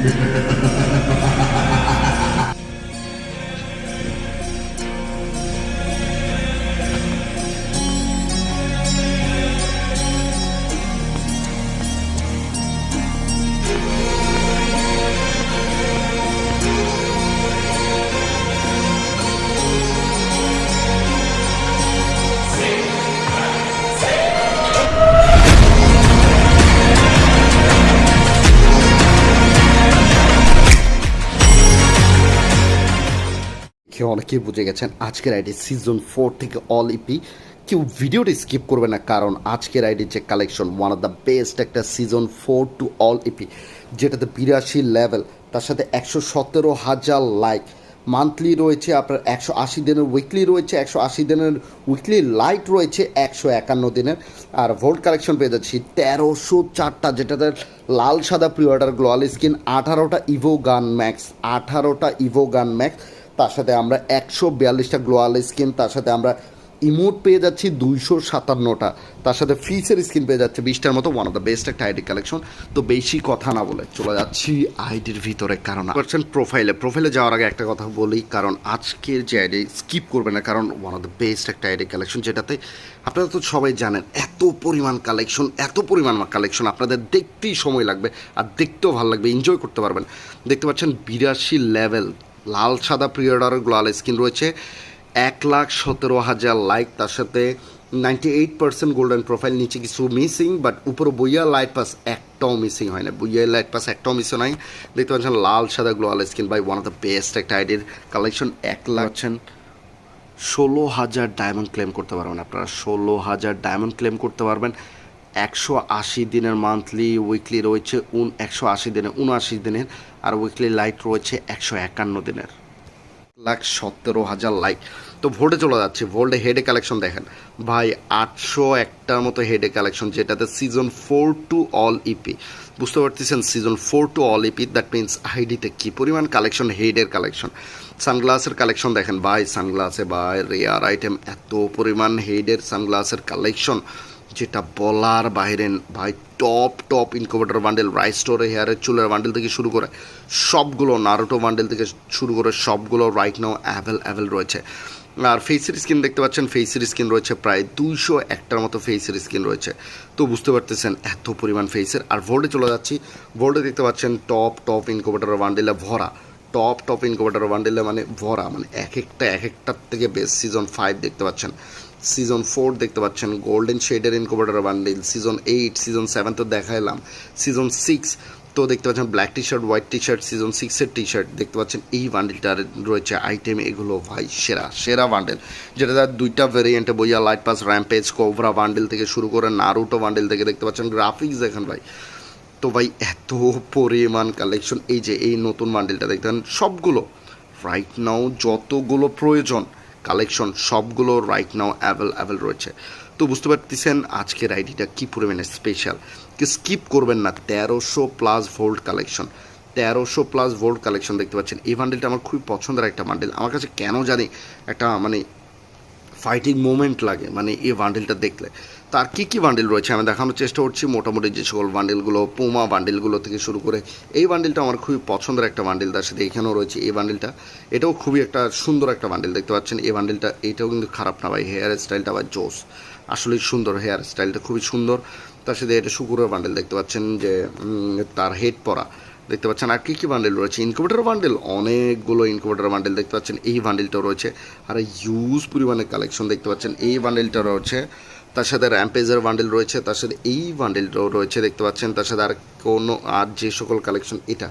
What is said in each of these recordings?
Yeah. কেউ অনেকেই বুঝে গেছেন আজকের আইডি সিজন ফোর থেকে অল ইপি কেউ ভিডিওটি স্কিপ করবে না, কারণ আজকের আইডির যে collection one of the best একটা season four to all EP যেটাতে বিরাশি লেভেল তার সাথে একশো সতেরো হাজার লাইক মান্থলি রয়েছে আপনার একশো আশি দিনের উইকলি রয়েছে, একশো আশি দিনের উইকলি লাইট রয়েছে, একশো একান্ন দিনের। আর ভোল্ট কালেকশন পেয়ে যাচ্ছি তেরোশো চারটা, যেটাতে লাল সাদা প্রি অর্ডার গ্লোয়াল স্কিন আঠারোটা ইভো গান ম্যাক্স আঠারোটা ইভো গান ম্যাক্স তার সাথে আমরা একশো বিয়াল্লিশটা গ্লোয়াল স্কিন তার সাথে আমরা ইমোট পেয়ে যাচ্ছি দুইশো সাতান্নটা। তার সাথে ফিসের স্কিন পেয়ে যাচ্ছে বিশটার মতো ওয়ান অফ দ্য বেস্ট একটা আইডি কালেকশন তো বেশি কথা না বলে চলে যাচ্ছি আইডির ভিতরে, কারণ পারছেন প্রোফাইলে প্রোফাইলে যাওয়ার আগে একটা কথা বলি, কারণ আজকের যে আইডি স্কিপ করবে না, কারণ ওয়ান অফ দ্য বেস্ট একটা আইডি কালেকশন যেটাতে আপনারা তো সবাই জানেন, এত পরিমাণ কালেকশন এত পরিমাণ কালেকশন আপনাদের দেখতেই সময় লাগবে, আর দেখতেও ভালো লাগবে এনজয় করতে পারবেন। দেখতে পাচ্ছেন বিরাশি লেভেল লাল সাদা প্রিয়ডার গ্লোয়াল স্কিন রয়েছে। এক লাখ সতেরো হাজার লাইক তার সাথে ninety eight percent golden profile নিচে কিছু মিসিং বাট উপরে বইয়া লাইট পাস একটাও মিসিং হয় না। বইয়া লাইট পাস একটাও মিসিং নাই। দেখতে পাচ্ছেন লাল সাদা গ্লোয়াল skin by one of the best একটা আইডির কালেকশন এক লাখ আছেন ষোলো হাজার ডায়মন্ড ক্লেম করতে পারবেন আপনারা। ষোলো হাজার ডায়মন্ড ক্লেম করতে পারবেন। একশো আশি দিনের মান্থলি উইকলি রয়েছে উন, একশো আশি দিনের, উনআশি দিনের, আর উইকলি লাইট রয়েছে একশো একান্ন দিনের। লাখ সতেরো হাজার লাইক তো ভোল্টে চলে যাচ্ছে, ভোল্টে হেডে কালেকশন দেখেন। ভাই, আটশো একটার মতো হেডে কালেকশন যেটাতে season four to all EP বুঝতে পারতেছেন season four to all EP that means আইডিতে কী পরিমাণ কালেকশন হেডের কালেকশন সানগ্লাসের কালেকশন দেখেন, ভাই সানগ্লাসে ভাই রেয়ার আইটেম এত পরিমাণ হেডের সানগ্লাসের কালেকশন যেটা বলার বাইরে ভাই টপ টপ ইনকোভেটর বান্ডেল রাইস স্টোরে হেয়ারের চুলের বান্ডেল থেকে শুরু করে সবগুলো নারুটো বান্ডেল থেকে শুরু করে সবগুলো রাইট নাও অ্যাভেল অ্যাভেল রয়েছে। আর ফেসের স্কিন দেখতে পাচ্ছেন ফেসের স্কিন রয়েছে প্রায় দুইশো একটার মতো ফেসের স্কিন রয়েছে। তো বুঝতে পারতেছেন এত পরিমাণ ফেসের আর ভোল্টে চলে যাচ্ছি। ভোল্টে দেখতে পাচ্ছেন টপ টপ ইনকোভেটর বান্ডেলে ভরা। টপ টপ ইনকোভেটর বান্ডেলে মানে ভরা। মানে এক একটা, এক একটার থেকে বেস্ট সিজন ফাইভ দেখতে পাচ্ছেন। সিজন ফোর দেখতে পাচ্ছেন গোল্ডেন শেডের incubator bundle season eight season seven তো দেখাইলাম। সিজন সিক্স তো দেখতে পাচ্ছেন black T shirt white T shirt season সিক্সের টি শার্ট দেখতে পাচ্ছেন, এই বান্ডেলটার রয়েছে আইটেম এগুলো ভাই, সেরা সেরা বান্ডেল যেটা তার দুইটা ভেরিয়েন্টে booyah light pass rampage cobra bundle থেকে শুরু করে নারুটো বান্ডেল থেকে দেখতে পাচ্ছেন গ্রাফিক্স দেখেন ভাই। তো ভাই, এত পরিমাণ কালেকশন এই যে এই নতুন বান্ডেলটা দেখতেন সবগুলো। রাইট নাও যতগুলো প্রয়োজন কালেকশন সবগুলো রাইট নাও অ্যাভেল অ্যাভেল রয়েছে। তো বুঝতে পারতেছেন আজকের আইডিটা কী পরিমাণে স্পেশাল কি স্কিপ করবেন না, তেরোশো প্লাস ভোল্ট কালেকশন তেরোশো প্লাস ভোল্ট কালেকশন দেখতে পাচ্ছেন। এই বান্ডেলটা আমার খুবই পছন্দের একটা বান্ডেল আমার কাছে কেন জানি একটা মানে ফাইটিং মোমেন্ট লাগে মানে এই বান্ডেলটা দেখলে। তার কি কি বান্ডেল রয়েছে? আমি দেখানোর চেষ্টা করছি। মোটামুটি যে সকল বান্ডেলগুলো পোমা বান্ডেলগুলো থেকে শুরু করে, এই বান্ডেলটা আমার খুবই পছন্দের একটা বান্ডেল তার সাথে এখানেও রয়েছে এই বান্ডেলটা এটাও খুবই একটা সুন্দর একটা বান্ডেল দেখতে পাচ্ছেন? এই বান্ডেলটা এটাও কিন্তু খারাপ না ভাই হেয়ার স্টাইলটা বা জোস। আসলেই সুন্দর হেয়ার স্টাইলটা খুবই সুন্দর। তার সাথে এটা শুকুরের বান্ডেল দেখতে পাচ্ছেন যে তার হেড পরা। দেখতে পাচ্ছেন? আর কী কী বান্ডেল রয়েছে? ইনকুবেটার বান্ডেল অনেকগুলো ইনকুবেটার বান্ডেল দেখতে পাচ্ছেন? এই বান্ডেলটাও রয়েছে। আর ইউজ পরিমাণে কালেকশন দেখতে পাচ্ছেন? এই বান্ডেলটা রয়েছে তার সাথে র্যাম্পেজের বান্ডেল রয়েছে, তার সাথে এই বান্ডেলটাও রয়েছে, দেখতে পাচ্ছেন। তার সাথে আর কোনো আর যে সকল কালেকশন এটা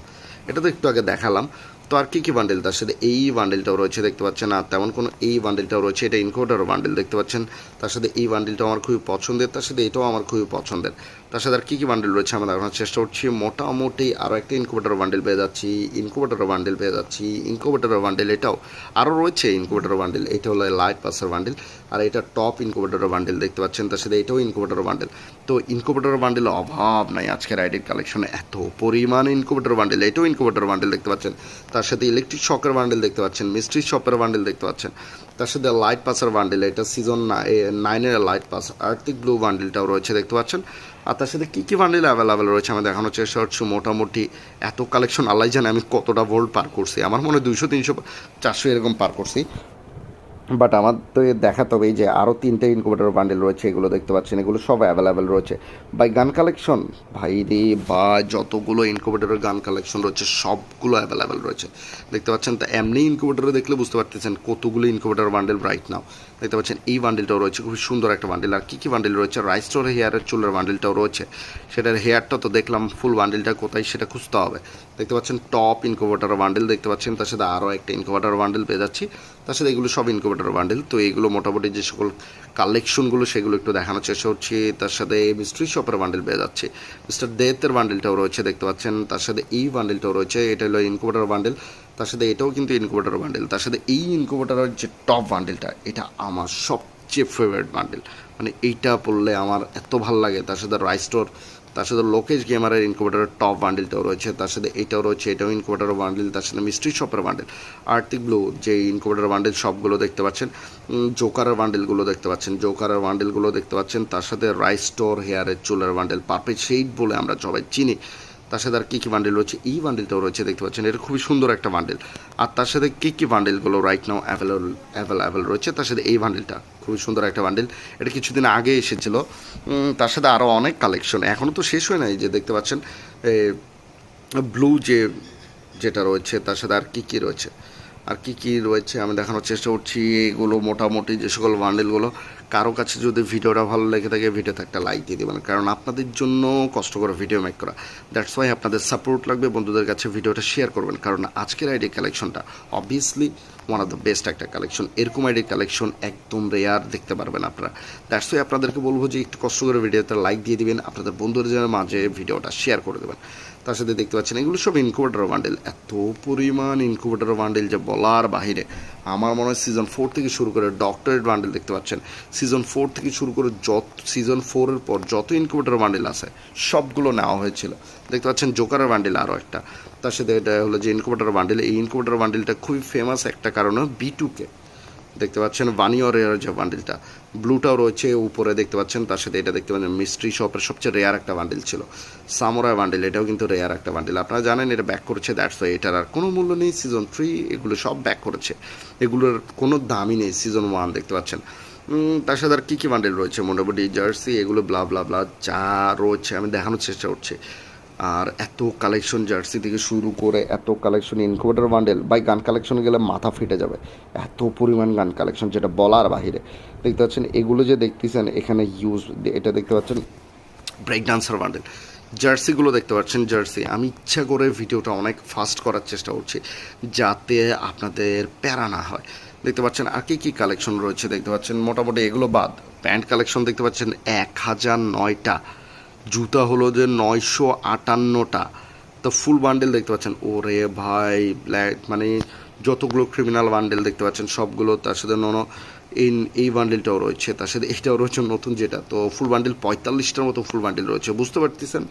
এটা তো একটু আগে দেখালাম। তো আর কী কী বান্ডেল তার সাথে এই বান্ডেলটাও রয়েছে, দেখতে পাচ্ছেন। আর তেমন কোনো এই বান্ডেলটাও রয়েছে, এটা ইনকোডার বান্ডেল দেখতে পাচ্ছেন। তার সাথে এই বান্ডেলটাও আমার খুবই পছন্দের, তার সাথে এটাও আমার খুবই পছন্দের। তার সাথে আর কী কী বান্ডেল রয়েছে আমরা দেখানোর চেষ্টা করছি। মোটামুটি আরও একটা ইনকুবেটার বান্ডেল পেয়ে যাচ্ছি ইনকুবেটার বান্ডেল পেয়ে যাচ্ছি ইনকুবেটার বান্ডেল এটাও আরও রয়েছে ইনকুবেটার বান্ডেল এটা হলো লাইট পাসের বান্ডেল আর এটা টপ ইনকুবেটার বান্ডেল দেখতে পাচ্ছেন, তার সাথে এটাও ইনকুবেটার বান্ডেল তো ইনকুবেটার বান্ডেল অভাব নাই আজকের আইডির কালেকশনে এত পরিমাণ ইনকুবেটার বান্ডেল এটাও ইনকুবেটার বান্ডেল দেখতে পাচ্ছেন। তার সাথে ইলেকট্রিক শকের বান্ডেল দেখতে পাচ্ছেন মিস্ট্রি শপের বান্ডেল দেখতে পাচ্ছেন। তার সাথে লাইট পাসের বান্ডেল এটা সিজন নাইনের লাইট পাস আর্থিক ব্লু বান্ডেলটাও রয়েছে দেখতে পাচ্ছেন। আর তার সাথে কী কী বান্ডিল অ্যাভেলেবেল রয়েছে আমি দেখানোর চেষ্টা করছি মোটামুটি এত কালেকশন আল্লাহ জানে আমি কতটা ভোল্ট পার করছি। আমার মনে হয় দুইশো, তিনশো, চারশো এরকম পার করছি। বাট এ দেখাতে হবে যে আরও তিনটে ইনকুবেটর বান্ডেল রয়েছে, এগুলো দেখতে পাচ্ছেন, এগুলো সব অ্যাভেলেবেল রয়েছে। বাই গান কালেকশন ভাই রে বা, যতগুলো ইনকুবেটরের গান কালেকশন রয়েছে, সবগুলো অ্যাভেলেবেল রয়েছে। দেখতে পাচ্ছেন, তা এমনি ইনকুবেটরে দেখলে বুঝতে পারতেছেন কতগুলো ইনকুবেটর বান্ডেল রাইট নাও দেখতে পাচ্ছেন, এই বান্ডেলটাও রয়েছে, খুবই সুন্দর একটা বান্ডেল আর কী কী বান্ডেল রয়েছে? রাইস্টোর হেয়ারের চুলের বান্ডেলটাও রয়েছে। সেটার হেয়ারটা তো দেখলাম ফুল বান্ডেলটা কোথায় সেটা খুঁজতে হবে। দেখতে পাচ্ছেন টপ ইনকুবেটর বান্ডেল দেখতে পাচ্ছেন, তার সাথে আরও একটা ইনকুবেটর বান্ডেল পেয়ে যাচ্ছি। তার সাথে এগুলো সব ইনকুবেটর বান্ডেল তো এইগুলো মোটামুটি যে সকল কালেকশনগুলো সেগুলো একটু দেখানোর চেষ্টা হচ্ছে তার সাথে মিস্ট্রি শপের বান্ডেল পেয়ে যাচ্ছে। মিস্টার দেতের বান্ডেলটাও রয়েছে, দেখতে পাচ্ছেন। তার সাথে এই বান্ডেলটাও রয়েছে, এটা হলো ইনকুবেটর বান্ডেল তার সাথে এটাও কিন্তু ইনকুবেটর বান্ডেল তার সাথে এই ইনকুবেটরের যে টপ বান্ডেলটা এটা আমার সবচেয়ে ফেভারিট বান্ডেল মানে এইটা পড়লে আমার এত ভালো লাগে। তার সাথে রাইস্টোর তার সাথে লোকেজ গেমারের ইনকুবেটারের টপ বান্ডেলটাও রয়েছে, তার সাথে এটাও রয়েছে, এটাও ইনকুবেটার বান্ডেল তার সাথে মিস্ট্রি শপের বান্ডেল আর্থিক ব্লু যে ইনকুবেটার বান্ডেল সবগুলো দেখতে পাচ্ছেন জোকারের বান্ডেলগুলো দেখতে পাচ্ছেন জোকারের বান্ডেলগুলো দেখতে পাচ্ছেন, তার সাথে রাইস স্টোর হেয়ারের চুলের বান্ডেল পারপেট সেইট বলে আমরা সবাই চিনি। তার সাথে আর কী কী বান্ডেল রয়েছে? এই বান্ডেলটাও রয়েছে, দেখতে পাচ্ছেন। এটা খুবই সুন্দর একটা বান্ডেল আর তার সাথে কী কী বান্ডেলগুলো রাইট নাও অ্যাভেলেবল অ্যাভেলেবল রয়েছে? তার সাথে এই বান্ডেলটা খুবই সুন্দর একটা বান্ডেল এটা কিছুদিন আগে এসেছিল। তার সাথে আরও অনেক কালেকশন এখনও তো শেষ হয় নাই যে দেখতে পাচ্ছেন ব্লু যে, যেটা রয়েছে, তার সাথে আর কী কী রয়েছে? আর কী কী রয়েছে? আমি দেখানোর চেষ্টা করছি। এগুলো মোটামুটি যে সকল বান্ডেলগুলো কারও কাছে যদি ভিডিওটা ভালো লেগে থাকে, ভিডিওতে একটা লাইক দিয়ে দেবেন। কারণ আপনাদের জন্য কষ্ট করে ভিডিও মেক করা। দ্যাটস ওয়াই আপনাদের সাপোর্ট লাগবে, বন্ধুদের কাছে ভিডিওটা শেয়ার করবেন। কারণ আজকের আইডি কালেকশনটা obviously one of the best একটা কালেকশন এরকম আইডি কালেকশন একদম রেয়ার দেখতে পারবেন আপনারা। দ্যাটস ওয়াই আপনাদেরকে বলব যে একটু কষ্ট করে ভিডিওতে লাইক দিয়ে দিবেন। আপনাদের বন্ধুদের মাঝে ভিডিওটা শেয়ার করে দেবেন। তার সাথে দেখতে পাচ্ছেন, এগুলো সব ইনকুবেটার বান্ডেল এত পরিমাণ ইনকুবেটার বান্ডেল যে বলার বাহিরে। আমার মনে হয় সিজন ফোর থেকে শুরু করে ডক্টরেট বান্ডেল দেখতে পাচ্ছেন। সিজন ফোর থেকে শুরু করে যত সিজন ফোরের পর যত ইনকুবেটার বান্ডেল আছে, সবগুলো নেওয়া হয়েছিল। দেখতে পাচ্ছেন জোকারের বান্ডেল আরও একটা। তার সাথে এটা হলো যে ইনকুবেটার বান্ডেল এই ইনকুবেটার বান্ডেলটা খুবই ফেমাস একটা কারণ বি টুকে দেখতে পাচ্ছেন ভানিয়রের যে বান্ডেলটা ব্লুটাও রয়েছে, উপরে দেখতে পাচ্ছেন, তার সাথে এটা দেখতে পাচ্ছেন মিস্ট্রি শপের সবচেয়ে রেয়ার একটা বান্ডেল ছিল সামোরা বান্ডেল এটাও কিন্তু রেয়ার একটা বান্ডেল আপনারা জানেন, এটা ব্যাক করেছে দ্যাটস ওয়াই এটার আর কোনো মূল্য নেই সিজন থ্রি এগুলো সব ব্যাক করেছে। এগুলোর কোনো দামই নেই সিজন ওয়ান দেখতে পাচ্ছেন। তার সাথে আর কী কী বান্ডেল রয়েছে? মোটামুটি জার্সি এগুলো ব্লা ব্লা ব্লা যা রয়েছে, আমি দেখানোর চেষ্টা করছি। আর এত কালেকশন জার্সি থেকে শুরু করে এত কালেকশন ইনকুবেটার বান্ডেল বাই গান কালেকশনে গেলে মাথা ফেটে যাবে। এত পরিমাণ গান কালেকশন যেটা বলার বাহিরে। দেখতে পাচ্ছেন, এগুলো যে দেখতেছেন, এখানে ইউজ এটা দেখতে পাচ্ছেন ব্রেক ডান্সার বান্ডেল জার্সিগুলো দেখতে পাচ্ছেন জার্সি আমি ইচ্ছা করে ভিডিওটা অনেক ফাস্ট করার চেষ্টা করছি, যাতে আপনাদের প্যারা না হয়। দেখতে পাচ্ছেন, আর কি কী কালেকশন রয়েছে দেখতে পাচ্ছেন? মোটামুটি এগুলো বাদ। প্যান্ট কালেকশন দেখতে পাচ্ছেন, এক হাজার নয়টা। জুতা হলো যে নয়শো আটান্নটা। তো ফুল বান্ডেল দেখতে পাচ্ছেন। ওরে ভাই ব্ল্যাক মানে যতগুলো ক্রিমিনাল বান্ডেল দেখতে পাচ্ছেন, সবগুলো তার সাথে নন এই এই বান্ডেলটাও রয়েছে। তার সাথে এটাও রয়েছে নতুন যেটা। তো ফুল বান্ডেল পঁয়তাল্লিশটার মতো ফুল বান্ডেল রয়েছে। বুঝতে পারতেছেন?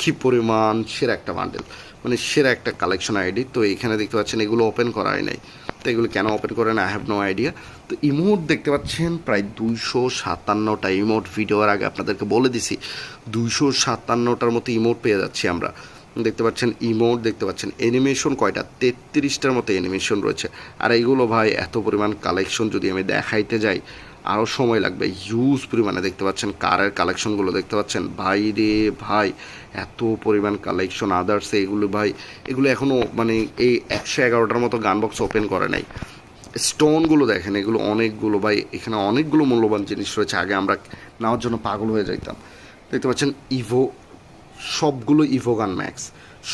কী পরিমাণ সেরা একটা বান্ডেল মানে সেরা একটা কালেকশন আইডি তো এখানে দেখতে পাচ্ছেন, এগুলো ওপেন করা হয় নাই। তো এগুলো কেন ওপেন করেন আই হ্যাভ নো আইডিয়া তো ইমোট দেখতে পাচ্ছেন প্রায় দুইশো সাতান্নটা ইমোট ভিডিওর আগে আপনাদেরকে বলে দিছি, দুইশো সাতান্নটার মতো ইমোট পেয়ে যাচ্ছি আমরা। দেখতে পাচ্ছেন ইমোট দেখতে পাচ্ছেন অ্যানিমেশন কয়টা? তেত্রিশটার মতো অ্যানিমেশন রয়েছে। আর এইগুলো ভাই, এত পরিমাণ কালেকশন যদি আমি দেখাইতে যাই আরও সময় লাগবে। হিউজ পরিমাণে দেখতে পাচ্ছেন কারের কালেকশনগুলো দেখতে পাচ্ছেন। ভাই রে ভাই, এত পরিমাণ কালেকশন আদার্স এগুলো ভাই, এগুলো এখনও মানে এই একশো এগারোটার মতো গান বক্স ওপেন করে নাই। স্টোনগুলো দেখেন, এগুলো অনেকগুলো ভাই, এখানে অনেকগুলো মূল্যবান জিনিস রয়েছে। আগে আমরা নেওয়ার জন্য পাগল হয়ে যাইতাম। দেখতে পাচ্ছেন ইভো সবগুলো ইভোগান ম্যাক্স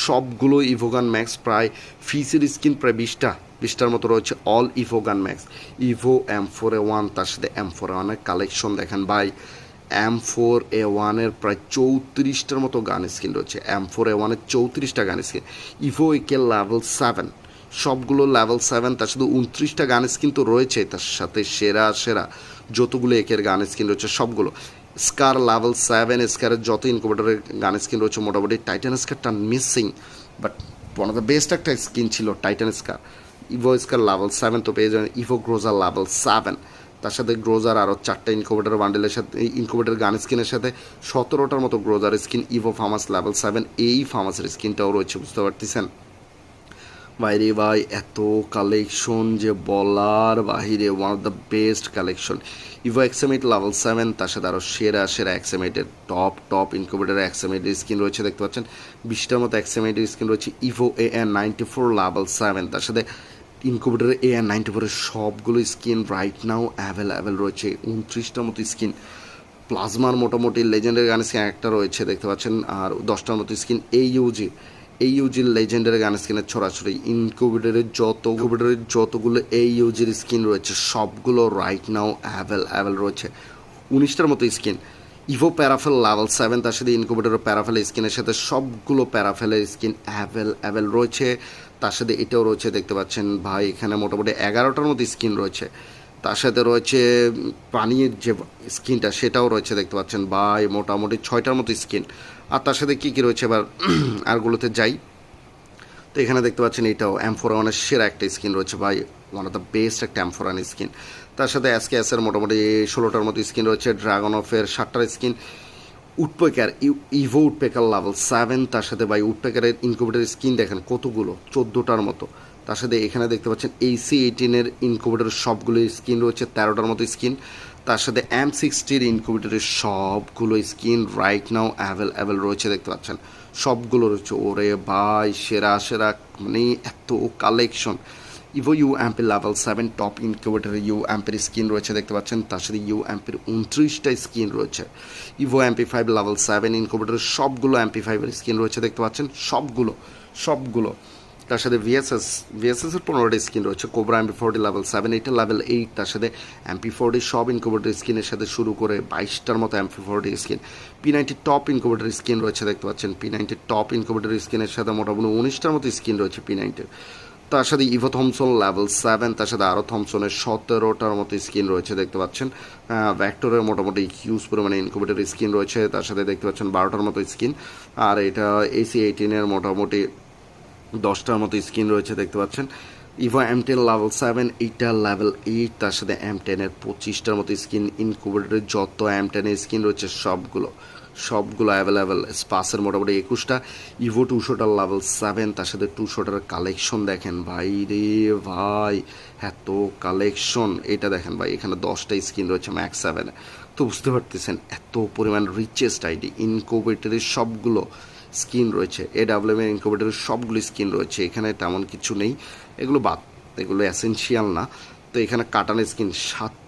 সবগুলো ইভোগান ম্যাক্স প্রায় ফিসের স্কিন প্রায় বিশটা। বিশটার মতো রয়েছে all evo gun max evo M four A one তার সাথে এম ফোর এ ওয়ানের কালেকশন দেখেন ভাই। এম ফোর এ ওয়ানের প্রায় চৌত্রিশটার মতো গান স্কিন রয়েছে। এম ফোর এ ওয়ানের চৌত্রিশটা gun skin evo AK level seven সবগুলো লেভেল সেভেন তার সাথে উনত্রিশটা গান স্কিন তো রয়েছে। তার সাথে সেরা সেরা যতগুলো একের গান স্কিন রয়েছে সবগুলো। স্কার লেভেল সেভেন স্কারের যত ইনকুবেটরের গান স্কিন রয়েছে, মোটামুটি Titan স্কারটা missing but one of the best একটা স্কিন ছিল titan scar evo scar level seven তো পেয়ে যাবেন ইভো গ্রোজার লেভেল সেভেন তার সাথে গ্রোজার আরও চারটা ইনকোভেটার বান্ডেলের সাথে ইনকোভেটার গান স্কিনের সাথে সতেরোটার মতো গ্রোজার skin evo FAMAS level seven এই ফার্মাসের স্কিনটাও রয়েছে, বুঝতে পারতেছেন? বাইরে ভাই, এত কালেকশন যে বলার বাহিরে one of the best collection evo এক্সামিট level seven তার সাথে আরও সেরা সেরা এক্সামিটের টপ টপ ইনকুবেটার এক্সামিটের স্কিন রয়েছে, দেখতে পাচ্ছেন? বিশটার মতো এক্সামিটের স্কিন রয়েছে evo A N ninety four level seven তার সাথে ইনকুবেটারের এ এন নাইনটি ফোরের সবগুলো স্কিন রাইট নাও অ্যাভেলেবেল রয়েছে। উনত্রিশটার মতো স্কিন প্লাজমার মোটামুটি লেজেন্ডের গান স্কিন একটা রয়েছে, দেখতে পাচ্ছেন। আর দশটার মতো স্কিন এই ইউজি এই ইউজির লেজেন্ডের গান স্কিনের ছড়াছড়ি। ইনকুবেটারের যত ইনকুবেটারের যতগুলো এই ইউজির স্কিন রয়েছে, সবগুলো রাইট নাও অ্যাভেল অ্যাভেল রয়েছে। উনিশটার মতো skin evo parafal level seven তার সাথে ইনকুবেটারের প্যারাফেল স্কিনের সাথে সবগুলো প্যারাফেলের স্কিন অ্যাভেল অ্যাভেল রয়েছে। তার সাথে এটাও রয়েছে, দেখতে পাচ্ছেন ভাই, এখানে মোটামুটি এগারোটার মতো স্কিন রয়েছে। তার সাথে রয়েছে পানির যে স্কিনটা, সেটাও রয়েছে, দেখতে পাচ্ছেন ভাই, মোটামুটি ছয়টার মতো স্কিন। আর তার সাথে কী কী রয়েছে এবার? আরগুলোতে যাই। তো এখানে দেখতে পাচ্ছেন এটাও, অ্যামফোরানের সেরা একটা স্কিন রয়েছে ভাই ওয়ান অফ দ্য বেস্ট একটা অ্যামফোরান স্কিন। তার সাথে এসকে এসের মোটামুটি ষোলোটার মতো স্কিন রয়েছে ড্রাগন অফের ষাটটার skin. Woodpecker evo woodpecker level seven তার সাথে ভাই উডপেকারের ইনকুবেটার স্কিন দেখেন কতগুলো, চোদ্দোটার মতো। তার সাথে এখানে দেখতে পাচ্ছেন এইসি এইটিনের ইনকুবেটার সবগুলো স্কিন রয়েছে, তেরোটার মতো স্কিন তার সাথে এম সিক্সটির ইনকুবেটারের সবগুলো skin right now avail avail রয়েছে, দেখতে পাচ্ছেন। সবগুলো রয়েছে, ওরে ভাই, সেরা সেরা মানে এত collection Ivo you অ্যাম্পের level seven top incubator U অ্যাম্পের skin রয়েছে, দেখতে পাচ্ছেন। তার সাথে ইউ অ্যাম্পের উনত্রিশটা স্কিন রয়েছে। Evo MP five level seven ইনকিউবেটারের সবগুলো অ্যাম্পি ফাইভের স্কিন রয়েছে, দেখতে পাচ্ছেন। সবগুলো সবগুলো। তার সাথে ভিএসএস ভিএসএসের পনেরোটা স্কিন রয়েছে। Cobra MP forty level seven এইটা লেভেল এইট তার সাথে এমপি ফোরটি সব ইনকুবেটার স্কিনের সাথে শুরু করে বাইশটার মতো MP forty skin P ninety top incubator skin রয়েছে, দেখতে পাচ্ছেন। পি নাইনটি টপ ইনকুবেটার স্কিনের সাথে মোটামুটি উনিশটার মতো স্কিন রয়েছে পি নাইনটির তার সাথে ইভো থমসন লেভেল সেভেন তার সাথে আরও থমসনের সতেরোটার মতো স্কিন রয়েছে, দেখতে পাচ্ছেন। ভ্যাক্টরের মোটামুটি হিউজ পরিমাণে ইনকুবেটার স্কিন রয়েছে, তার সাথে দেখতে পাচ্ছেন বারোটার মতো স্কিন আর এটা এসি এইটিনের মোটামুটি দশটার মতো স্কিন রয়েছে, দেখতে পাচ্ছেন। Evo M ten level seven এইটা লেভেল এইট তার সাথে এম টেনের পঁচিশটার মতো স্কিন ইনকুবেটারের যত এম টেনের স্কিন রয়েছে, সবগুলো। সবগুলো অ্যাভেলেবেল স্পাসের মোটামুটি একুশটা। Evo two shooter level seven তার সাথে টুশোটার কালেকশন দেখেন ভাই রে ভাই। এত কালেকশন এটা দেখেন ভাই, এখানে দশটা স্কিন রয়েছে ম্যাক্স সেভেনে তো বুঝতে পারতেছেন, এত পরিমাণ রিচেস্ট আইডি ইনকুবেটারের সবগুলো স্কিন রয়েছে এ ডাব্লিউএম এর ইনকুবেটারের সবগুলো স্কিন রয়েছে, এখানে তেমন কিছু নেই। এগুলো বাদ, এগুলো অ্যাসেনশিয়াল না। তো এখানে কাটানো স্কিন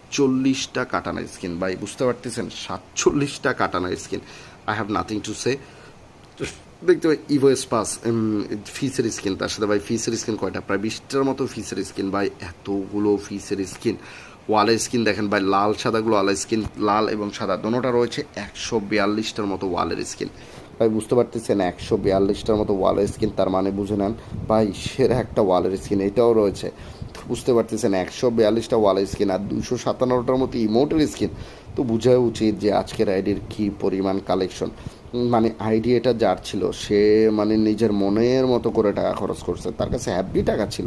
সাতচল্লিশটা কাটানো স্কিন ভাই, বুঝতে পারতেছেন? সাতচল্লিশটা কাটানো skin I have nothing to say দেখতে পাই ইভো স্পাস ফিসের স্কিন তার সাথে ভাই, ফিসের স্কিন কয়টা? প্রায় বিশটার মতো ফিসের স্কিন ভাই, এতগুলো ফিসের স্কিন ওয়ালের স্কিন দেখেন ভাই, লাল সাদাগুলো ওয়ালের স্কিন লাল এবং সাদা। দোনোটা রয়েছে একশো বিয়াল্লিশটার মতো ওয়ালের স্কিন ভাই, বুঝতে পারতেছেন? একশো বিয়াল্লিশটার মতো ওয়ালের স্কিন তার মানে বুঝে নেন। ভাই, সেরা একটা ওয়ালের স্কিন এটাও রয়েছে। বুঝতে পারতেছেন, একশো বিয়াল্লিশটা ওয়ালের স্কিন আর দুশো সাতান্নটার মতো ইমোটের স্কিন তো বোঝা উচিত যে আজকের আইডির কী পরিমাণ কালেকশন মানে আইডি এটা যার ছিল, সে মানে নিজের মনের মতো করে টাকা খরচ করছে। তার কাছে হ্যাপি টাকা ছিল।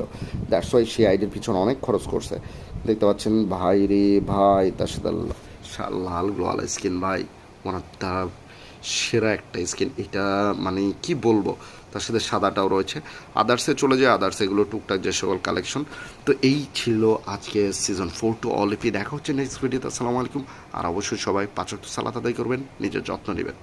দ্যাটস ওয়াই সে আইডির পিছনে অনেক খরচ করছে। দেখতে পাচ্ছেন, ভাই রে ভাই, তার সাথে লাল গোয়াল স্কিন ভাই। অফ দ্য সেরা একটা স্কিন এটা মানে কি বলব? তার সাথে সাদাটাও রয়েছে। আদার্সে চলে যায় আদার্স এগুলো টুকটাক যে সকল কালেকশন তো এই ছিল আজকে সিজন ফোর টু অলিপি দেখা হচ্ছে নেক্সট ভিডিওতে আসসালামু আলাইকুম। আর অবশ্যই সবাই পাঁচক সালাত আদায় করবেন, নিজের যত্ন নেবেন।